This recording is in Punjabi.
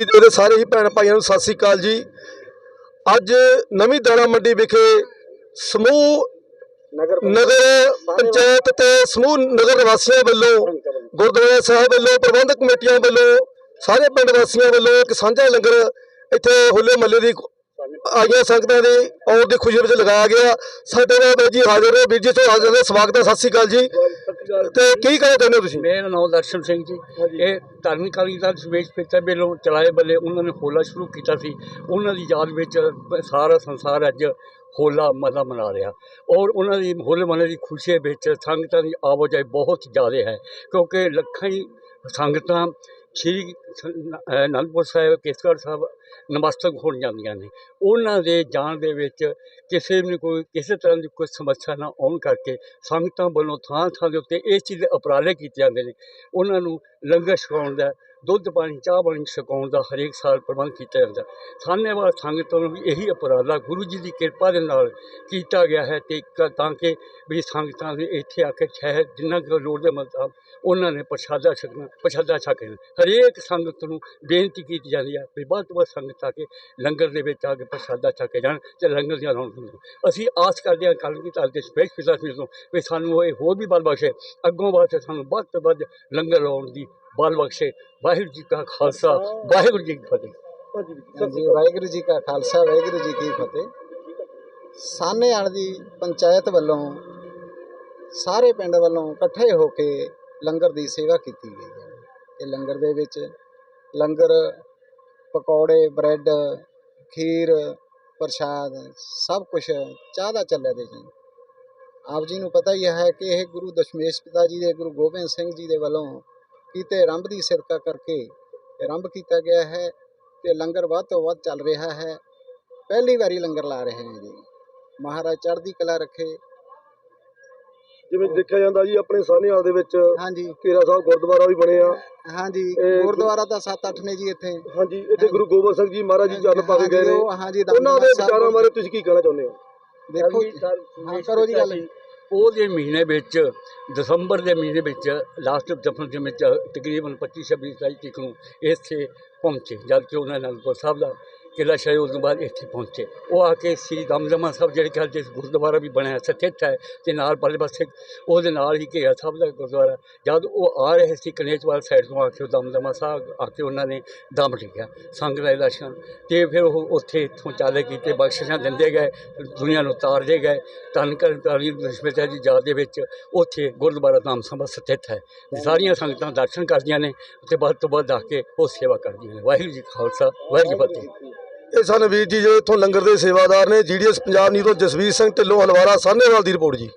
ਜੀ ਦੇ ਸਾਰੇ ਹੀ ਭੈਣ ਭਾਈਆਂ ਨੂੰ ਸਤਿ ਸ੍ਰੀ ਅਕਾਲ ਜੀ। ਅੱਜ ਨਵੀਂ ਦਾਣਾ ਮੰਡੀ ਵਿਖੇ ਸਮੂਹ ਨਗਰ ਪੰਚਾਇਤ ਤੇ ਸਮੂਹ ਨਗਰ ਨਿਵਾਸੀਆਂ ਵੱਲੋਂ, ਗੁਰਦੁਆਰਾ ਸਾਹਿਬ ਵੱਲੋਂ, ਪ੍ਰਬੰਧਕ ਕਮੇਟੀਆਂ ਵੱਲੋਂ, ਸਾਰੇ ਪਿੰਡ ਵਾਸੀਆਂ ਵੱਲੋਂ ਇੱਕ ਸਾਂਝਾ ਲੰਗਰ ਇੱਥੇ ਹੋਲੇ ਮਹੱਲੇ ਦੀ ਆਈਆਂ ਸੰਗਤਾਂ ਦੇ ਆਉਣ ਦੀ ਖੁਸ਼ੀ ਵਿੱਚ ਲਗਾਇਆ ਗਿਆ। ਸਾਡੇ ਨਾਲ ਵੀਰ ਜੀ ਹਾਜ਼ਰ ਨੇ। ਵੀਰ ਜੀ ਤੋਂ ਹਾਜ਼ਰ ਨੇ। ਸਵਾਗਤ ਹੈ। ਸਤਿ ਸ੍ਰੀ ਅਕਾਲ ਜੀ। ਤੇ ਕੀ ਕਹਿਣਾ ਚਾਹੁੰਦੇ ਹੋ ਤੁਸੀਂ? ਮੇਰਾ ਨਾਮ ਦਰਸ਼ਨ ਸਿੰਘ ਜੀ। ਇਹ ਧਾਰਮਿਕ ਅਕਾਲੀ ਦਲ ਸਵੇਸ਼ ਪਿੱਤਰ ਵੱਲੋਂ ਚਲਾਏ ਬੱਲੇ ਉਹਨਾਂ ਨੇ ਹੋਲਾ ਸ਼ੁਰੂ ਕੀਤਾ ਸੀ। ਉਹਨਾਂ ਦੀ ਯਾਦ ਵਿੱਚ ਸਾਰਾ ਸੰਸਾਰ ਅੱਜ ਹੋਲਾ ਮਹੱਲਾ ਮਨਾ ਰਿਹਾ। ਔਰ ਉਹਨਾਂ ਦੀ ਹੋਲੇ ਮਹੱਲੇ ਦੀ ਖੁਸ਼ੀ ਵਿੱਚ ਸੰਗਤਾਂ ਦੀ ਆਵਾਜਾਈ ਬਹੁਤ ਜ਼ਿਆਦਾ ਹੈ। ਕਿਉਂਕਿ ਲੱਖਾਂ ਹੀ ਸੰਗਤਾਂ ਸ਼੍ਰੀ ਅਨੰਦਪੁਰ ਸਾਹਿਬ, ਕੇਸਗੜ੍ਹ ਸਾਹਿਬ ਨਮਸਤਕ ਹੋਣ ਜਾਂਦੀਆਂ ਨੇ। ਉਹਨਾਂ ਦੇ ਜਾਣ ਦੇ ਵਿੱਚ ਕਿਸੇ ਨੂੰ ਕੋਈ, ਕਿਸੇ ਤਰ੍ਹਾਂ ਦੀ ਕੋਈ ਸਮੱਸਿਆ ਨਾ ਆਉਣ ਕਰਕੇ ਸੰਗਤਾਂ ਵੱਲੋਂ ਥਾਂ ਥਾਂ ਦੇ ਉੱਤੇ ਇਹ ਚੀਜ਼ ਦੇ ਉਪਰਾਲੇ ਕੀਤੇ ਜਾਂਦੇ ਨੇ। ਉਹਨਾਂ ਨੂੰ ਲੰਗਰ ਛਕਾਉਣ ਦਾ ਦੁੱਧ ਪਾਣੀ, ਚਾਹ ਪਾਣੀ ਛਕਾਉਣ ਦਾ ਹਰੇਕ ਸਾਲ ਪ੍ਰਬੰਧ ਕੀਤਾ ਜਾਂਦਾ। ਸਾਹਨੇਵਾਲ ਸੰਗਤਾਂ ਨੂੰ ਵੀ ਇਹੀ ਉਪਰਾਲਾ ਗੁਰੂ ਜੀ ਦੀ ਕਿਰਪਾ ਦੇ ਨਾਲ ਕੀਤਾ ਗਿਆ ਹੈ ਤੇ ਇੱਕ ਤਾਂ ਕਿ ਵੀ ਸੰਗਤਾਂ ਦੇ ਇੱਥੇ ਆ ਕੇ ਸ਼ਹਿਰ ਜਿੰਨਾ ਕੁ ਲੋੜ ਦੇ ਮੁਤਾਬਕ ਉਹਨਾਂ ਨੇ ਪ੍ਰਸ਼ਾਦਾ ਛਕਣਾ ਪ੍ਰਸ਼ਾਦਾ ਛਕਣਾ ਹਰੇਕ ਸੰਗਤ ਨੂੰ ਬੇਨਤੀ ਕੀਤੀ ਜਾਂਦੀ ਹੈ ਵੀ ਵੱਧ ਤੋਂ ਵੱਧ ਸੰਗਤ ਆ ਕੇ ਲੰਗਰ ਦੇ ਵਿੱਚ ਆ ਕੇ ਪ੍ਰਸ਼ਾਦਾ ਛਕ ਕੇ ਜਾਣ ਤੇ ਲੰਗਰ ਦੀਆਂ ਰੌਣਕ ਅਸੀਂ ਆਸ ਕਰਦੇ ਹਾਂ ਕੱਲ੍ਹ ਕੀ ਤਾਲ ਦੇ ਸਪੈਸ਼ ਪਿਤਾ ਤੋਂ ਵੀ ਸਾਨੂੰ ਇਹ ਹੋਰ ਵੀ ਬਲ ਬਖਸ਼ੇ। ਅੱਗੋਂ ਵਾਸਤੇ ਸਾਨੂੰ ਵੱਧ ਤੋਂ ਵੱਧ ਲੰਗਰ ਲਾਉਣ ਦੀ ਬਲ ਬਖਸ਼ੇ। ਵਾਹਿਗੁਰੂ ਜੀ ਕਾ ਖਾਲਸਾ ਵਾਹਿਗੁਰੂ ਜੀ ਕੀ ਫਤਿਹ। ਹਾਂਜੀ ਵਾਹਿਗੁਰੂ ਜੀ ਕਾ ਖਾਲਸਾ ਵਾਹਿਗੁਰੂ ਜੀ ਕੀ ਫਤਿਹ। ਸਾਨੇਵਾਲ ਦੀ ਪੰਚਾਇਤ ਵੱਲੋਂ ਸਾਰੇ ਪਿੰਡ ਵੱਲੋਂ ਇਕੱਠੇ ਹੋ ਕੇ ਲੰਗਰ ਦੀ ਸੇਵਾ ਕੀਤੀ ਗਈ ਹੈ। ਇਹ ਲੰਗਰ ਦੇ ਵਿੱਚ ਲੰਗਰ ਪਕੌੜੇ ਬ੍ਰੈਡ ਖੀਰ ਪ੍ਰਸ਼ਾਦ ਸਭ ਕੁਝ ਚਾਹ ਦਾ ਚੱਲਿਆ ਦੇ ਜੀ। ਆਪ ਜੀ ਨੂੰ ਪਤਾ ਹੀ ਹੈ ਕਿ ਇਹ ਗੁਰੂ ਦਸ਼ਮੇਸ਼ ਪਿਤਾ ਜੀ ਦੇ ਗੁਰੂ ਗੋਬਿੰਦ ਸਿੰਘ ਜੀ ਦੇ ਵੱਲੋਂ ਕੀਤੇ ਆਰੰਭ ਦੀ ਸਿਦਕਾ ਕਰਕੇ ਆਰੰਭ ਕੀਤਾ ਗਿਆ ਹੈ ਤੇ ਲੰਗਰ ਵੱਧ ਤੋਂ ਵੱਧ ਚੱਲ ਰਿਹਾ ਹੈ। ਪਹਿਲੀ ਵਾਰੀ ਲੰਗਰ ਲਾ ਰਹੇ ਹਾਂ ਜੀ। ਮਹਾਰਾਜ ਚੜ੍ਹਦੀ ਕਲਾ ਰੱਖੇ। ਜਿਵੇਂ ਦੇਖਿਆ ਜਾਂਦਾ ਜੀ ਆਪਣੇ ਸਾਹਨੇਵਾਲ ਦੇ ਵਿੱਚ ਹਾਂਜੀ। ਕੇਰਾ ਸਾਹਿਬ ਗੁਰਦੁਆਰਾ ਵੀ ਬਣਿਆ ਹਾਂਜੀ ਗੁਰਦੁਆਰਾ ਤਾਂ 7-8 ਨੇ ਜੀ ਇੱਥੇ। ਹਾਂਜੀ ਇੱਥੇ ਗੁਰੂ ਗੋਬਿੰਦ ਸਿੰਘ ਜੀ ਮਹਾਰਾਜ ਜੀ ਚਰਨ ਪਾ ਕੇ ਗਏ ਨੇ। ਹਾਂਜੀ ਉਹਨਾਂ ਦੇ ਵਿਚਾਰਾਂ ਬਾਰੇ ਤੁਸੀਂ ਕੀ ਕਹਿਣਾ ਚਾਹੁੰਦੇ ਹੋ? ਦੇਖੋ ਜੀ, ਹਾਂ ਕਰੋ ਜੀ ਗੱਲ। ਉਹਦੇ ਮਹੀਨੇ ਵਿੱਚ, ਦਸੰਬਰ ਦੇ ਮਹੀਨੇ ਵਿੱਚ ਲਾਸਟ ਦਫਨ ਦੇ ਵਿੱਚ ਤਕਰੀਬਨ 25 26 ਤਾਰੀਖ ਤੱਕ ਨੂੰ ਇੱਥੇ ਪਹੁੰਚੇ ਜਦ ਕਿ ਉਹਨਾਂ ਅਨੰਦਪੁਰ ਸਾਹਿਬ ਦਾ ਕਿਲਾ ਸ਼ਾਹੀ ਉਸ ਤੋਂ ਬਾਅਦ ਇੱਥੇ ਪਹੁੰਚੇ। ਉਹ ਆ ਕੇ ਸ੍ਰੀ ਦਮਦਮਾ ਸਾਹਿਬ ਜਿਹੜੇ ਖਿਆਲ ਅੱਜ ਗੁਰਦੁਆਰਾ ਵੀ ਬਣਿਆ ਸਥਿਤ ਹੈ ਤੇ ਨਾਲ ਪਰਲੇ ਪਾਸੇ ਉਹਦੇ ਨਾਲ ਹੀ ਘੇਰਾ ਸਾਹਿਬ ਦਾ ਗੁਰਦੁਆਰਾ। ਜਦ ਉਹ ਆ ਰਹੇ ਸੀ ਕਨੇਚਵਾਲ ਸਾਈਡ ਤੋਂ ਆ ਕੇ ਉਹ ਦਮਦਮਾ ਸਾਹਿਬ ਆ ਕੇ ਉਹਨਾਂ ਨੇ ਦਮ ਲਿਆ ਸੰਗ ਦਾ ਲਾਸ਼ਾਂ ਤੇ ਫਿਰ ਉਹ ਉੱਥੇ ਇੱਥੋਂ ਚਾਲੇ ਕੀਤੇ, ਬਖਸ਼ਿਸ਼ਾਂ ਦਿੰਦੇ ਗਏ, ਦੁਨੀਆ ਨੂੰ ਤਾਰਦੇ ਗਏ। ਧੰਨ ਤਾਰੀ ਦਸ਼ਮੇਤਾ ਦੀ ਯਾਦ ਦੇ ਵਿੱਚ ਉੱਥੇ ਗੁਰਦੁਆਰਾ ਧਾਮ ਸਭਾ ਸਥਿਤ ਹੈ। ਸਾਰੀਆਂ ਸੰਗਤਾਂ ਦਰਸ਼ਨ ਕਰਦੀਆਂ ਨੇ ਤੇ ਵੱਧ ਤੋਂ ਵੱਧ ਆ ਕੇ ਉਹ ਸੇਵਾ ਕਰਦੀਆਂ ਨੇ। ਵਾਹਿਗੁਰੂ ਜੀ ਖਾਲਸਾ, ਵਾਹਿਗੁਰੂ ਜੀ ਫਤਿਹ। ਇਹ ਸਨ ਵੀਰ ਜੀ ਜੋ ਇੱਥੋਂ ਲੰਗਰ ਦੇ ਸੇਵਾਦਾਰ ਨੇ ਜੀਡੀਐਸ ਪੰਜਾਬ ਨਿਊਜ਼ ਤੋਂ ਜਸਵੀਰ ਸਿੰਘ ਢਿੱਲੋਂ ਹਲਵਾਰਾ ਸਾਹਨੇਵਾਲ ਦੀ ਰਿਪੋਰਟ ਜੀ।